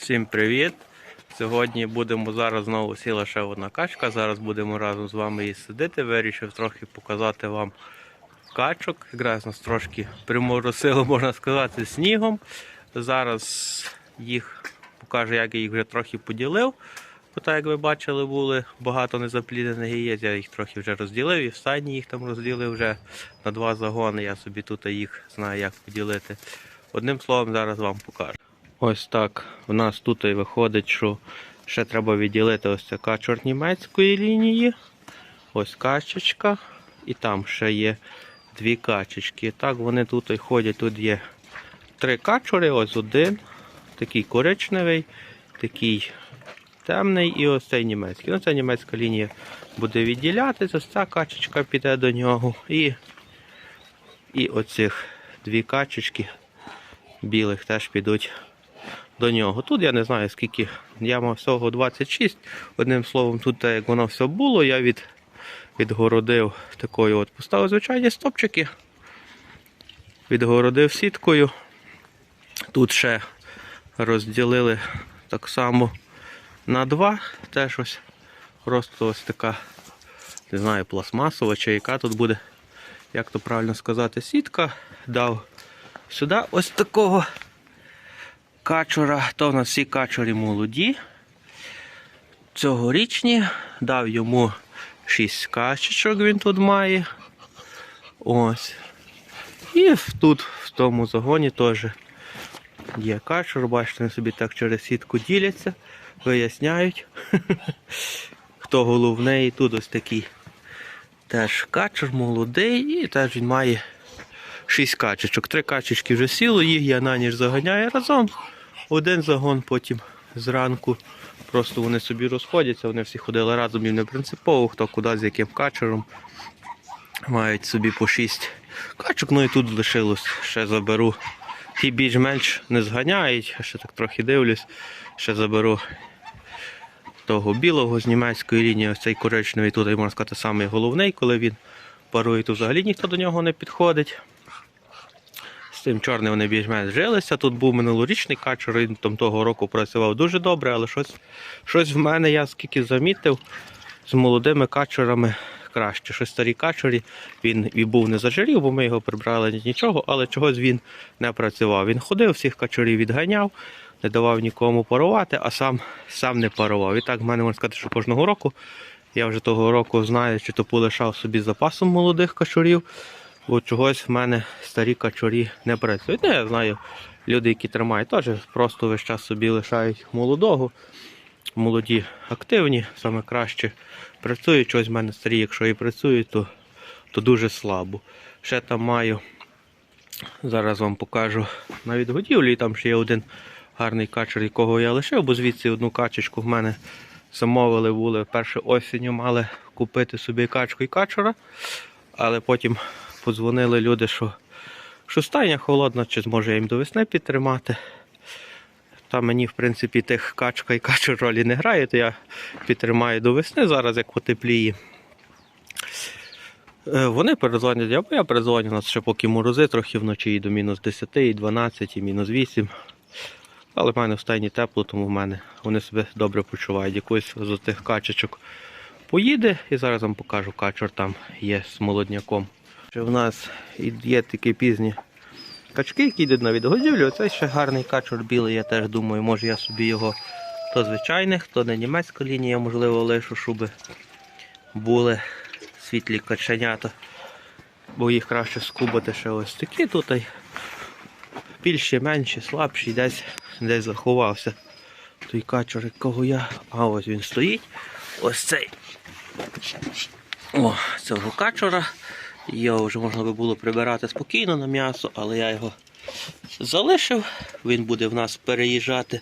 Всім привіт! Сьогодні будемо зараз знову сіла ще одна качка. Зараз будемо разом з вами її сидити. Вирішив трохи показати вам качок. Якраз нас трошки приморосило, можна сказати, снігом. Зараз їх покажу, як я їх вже трохи поділив. Бо так, як ви бачили, були багато незапліднених яєць. Я їх трохи вже розділив і в стайні їх там розділив вже на два загони. Я собі тут їх знаю, як поділити. Одним словом, зараз вам покажу. Ось так. У нас тут і виходить, що ще треба відділити ось ця качур німецької лінії. Ось качечка. І там ще є дві качечки. Так вони тут і ходять. Тут є три качури, ось один. Такий коричневий, такий темний і ось цей німецький. Ну, ця німецька лінія буде відділятися, ось ця качечка піде до нього. І, і оцих дві качечки білих теж підуть до нього. Тут я не знаю скільки. Я мав всього 26. Одним словом, тут як воно все було, я від, відгородив такою от. Поставив звичайні стопчики. Відгородив сіткою. Тут ще розділили так само на два. Теж ось просто ось така, не знаю, пластмасова чи яка тут буде, як то правильно сказати, сітка. Дав сюди ось такого качура, то в нас всі качурі молоді. Цьогорічні дав йому 6 качечок він тут має. Ось. І тут, в тому загоні теж є качур. Бачите, вони собі так через сітку діляться, виясняють. Хто головний, і тут ось такий теж качур молодий, і теж він має 6 качечок. Три качечки вже сіло, їх я на ніч заганяю разом. Один загон потім зранку. Просто вони собі розходяться, вони всі ходили разом і не принципово, хто куди з яким качером. Мають собі по 6 качок, ну і тут лишилось, ще заберу. Ті більш-менш не зганяють, ще так трохи дивлюсь, ще заберу того білого з німецької лінії, ось цей коричневий тут, можна сказати, самий головний, коли він парує, то взагалі ніхто до нього не підходить. Цим чорним вони більш-менш жилися. Тут був минулорічний качур, він там того року працював дуже добре, але щось, щось в мене, я скільки замітив, з молодими качурами краще. Щось старі качурі, він і був не зажирів, бо ми його прибрали нічого, але чогось він не працював. Він ходив, всіх качурів відганяв, не давав нікому парувати, а сам, сам не парував. І так в мене можна сказати, що кожного року. Я вже того року знаю, чи то полишав собі запасом молодих качурів, бо чогось в мене старі качурі не працюють. Ну, я знаю, люди, які тримають, теж просто весь час собі лишають молодого. Молоді активні, саме краще працюють. Чогось в мене старі, якщо і працюють, то, то дуже слабо. Ще там маю, зараз вам покажу на відгодівлі, там ще є один гарний качер, якого я лишив, бо звідси одну качечку в мене замовили були перше осінню, мали купити собі качку і качура, але потім подзвонили люди, що, що стайня холодна, чи зможе я їм до весни підтримати. Та мені, в принципі, тих качка і качур ролі не грає, то я підтримаю до весни зараз, як потепліє. Е, Вони перезвонять, я, я перезвоню, у нас ще поки морози, трохи вночі і до мінус 10, і 12, і мінус 8. Але в мене в стайні тепло, тому в мене вони себе добре почувають. Якусь з тих качечок поїде і зараз вам покажу качур там є з молодняком. Ще в нас є такі пізні качки, які йдуть на відгодівлю. Оцей ще гарний качур білий, я теж думаю, може я собі його то звичайних, то не німецька лінія, можливо, лишу, щоб були світлі каченята. Бо їх краще скубати ще ось такі тут. Більші, менші, слабші, десь десь заховався. Той качур, якого я. А ось він стоїть. Ось цей. О, цього качура. Його вже можна би було прибирати спокійно на м'ясо, але я його залишив. Він буде в нас переїжджати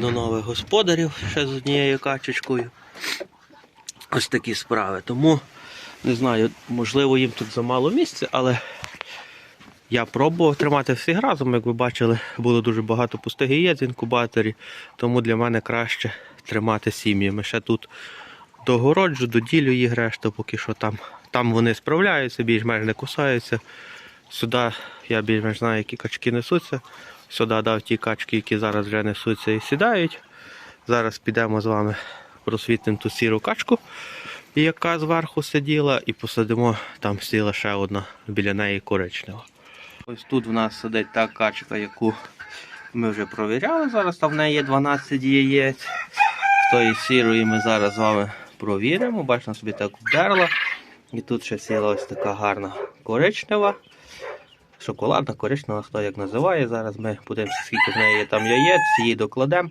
до нових господарів ще з однією качечкою. Ось такі справи. Тому не знаю, можливо, їм тут замало місця, але я пробував тримати всіх разом. Як ви бачили, було дуже багато пустих яєць в інкубаторі, тому для мене краще тримати сім'ями. Ще тут догороджу, доділю їх решту, поки що там. Там вони справляються, більш-менш не кусаються. Сюди я більш-менш знаю, які качки несуться. сюди дав ті качки, які зараз вже несуться і сідають. Зараз підемо з вами просвітимо ту сіру качку, яка зверху сиділа, і посадимо, там сіла ще одна біля неї коричнева. Ось тут в нас сидить та качка, яку ми вже провіряли. Зараз там в неї є 12 яєць. З тої сірої ми зараз з вами провіримо. Бачимо, собі так вдерла. І тут ще сіла ось така гарна коричнева. Шоколадна, коричнева, хто як називає. Зараз ми подивимося, скільки в неї там яєць, її докладемо.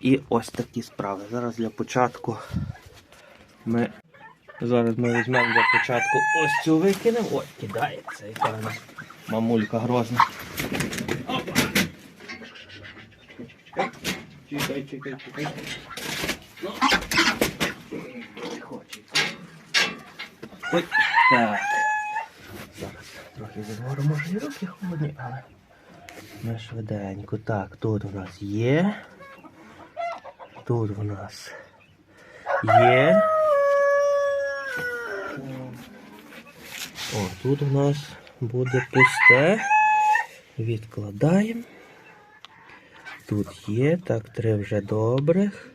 І ось такі справи. Зараз для початку ми зараз ми візьмемо для початку ось цю викинемо. Ой, кидається, яка вона мамулька грозна. Чекай, чекай, чекай. Ну. Тихо, чекай. Ой, так. Зараз трохи зігору, може і руки холодні, але ми швиденько. Так, тут у нас є. Тут у нас є. О, тут у нас буде пусте. Відкладаємо. Тут є, так, три вже добрих.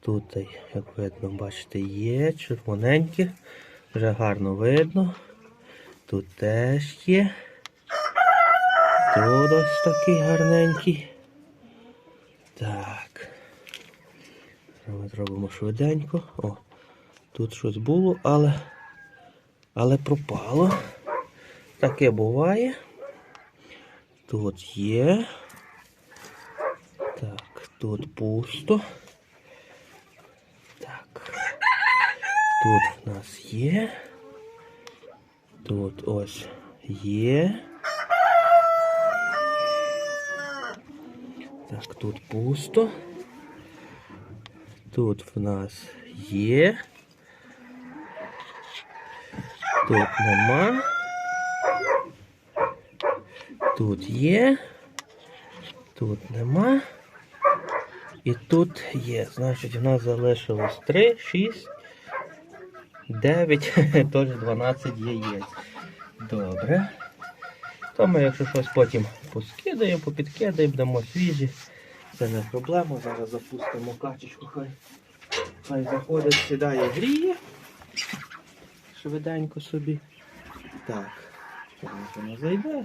Тут, як видно, бачите, є червоненькі. Вже гарно видно. Тут теж є. Тут ось такий гарненький. Так. Ми зробимо швиденько. О, тут щось було, але, але пропало. Таке буває. Тут є. Так, тут пусто. Тут в нас є. Тут ось є. Так, тут пусто. Тут в нас є. Тут нема. Тут є. Тут нема. І тут є. Значить, у нас залишилось 3, 6, 9, теж 12 яєць. Добре. То ми, якщо щось потім поскидаємо, попідкидаємо, дамо свіжі. Це не проблема. Зараз запустимо качечку, хай, хай заходить, сідає, гріє. Швиденько собі. Так. Вона зайде.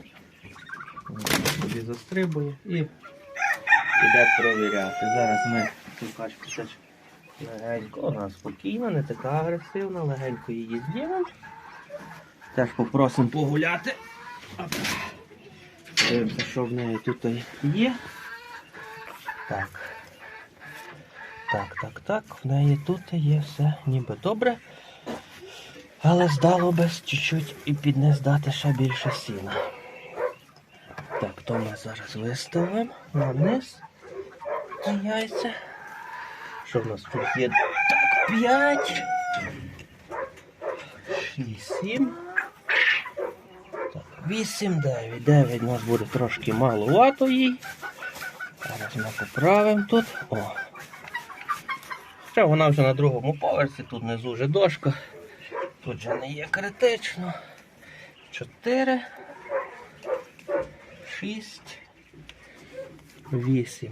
Собі застрибує і піде провіряти. Зараз ми цю качку теж легенько, вона спокійна, не така агресивна, легенько її знімемо. Теж попросимо погуляти. Дивимося, що в неї тут є. Так. Так, так, так. В неї тут є все ніби добре. Але здало би чуть-чуть і під низ дати ще більше сіна. Так, то ми зараз виставимо на низ яйця. Що в нас тут є? Так, 5. 6, 7. Так, 8, 9. 9 у нас буде трошки маловато їй. Зараз ми поправимо тут. О. Ще вона вже на другому поверсі, тут внизу вже дошка. Тут вже не є критично. 4, 6, 8,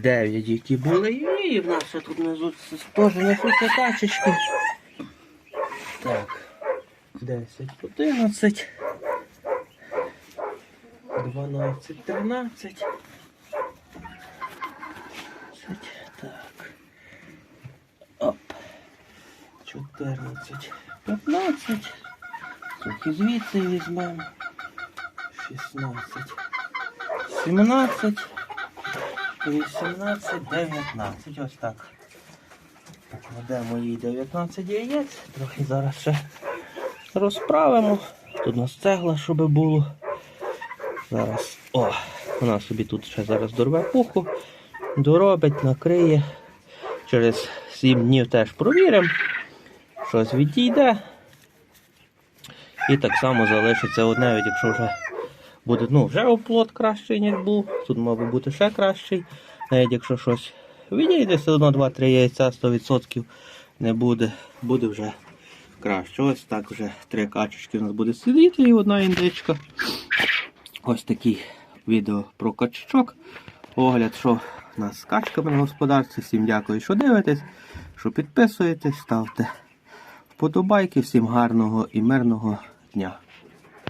9, які були. І в нас тут внизу теж несуться качечки. Так. 10, 11, 12, 13. Так. Оп. 14, 15. Трохи звідси візьмемо. 16, 17, 18, 19. Ось так. Покладемо їй 19 яєць. Трохи зараз ще розправимо. Тут у нас цегла, щоб було. Зараз. О, вона собі тут ще зараз дорве пуху, доробить, накриє. Через 7 днів теж провіримо. Щось відійде. І так само залишиться одне, якщо вже буде, ну, вже оплот кращий, ніж був. Тут, мабуть, бути ще кращий. Навіть якщо щось відійде, все одно 2-3 яйця 100% не буде, буде вже краще. Ось так вже три качечки у нас буде сидіти і одна індичка. Ось такі відео про качок. Огляд, що у нас з качками на господарстві. Всім дякую, що дивитесь, що підписуєтесь, ставте вподобайки. Всім гарного і мирного дня.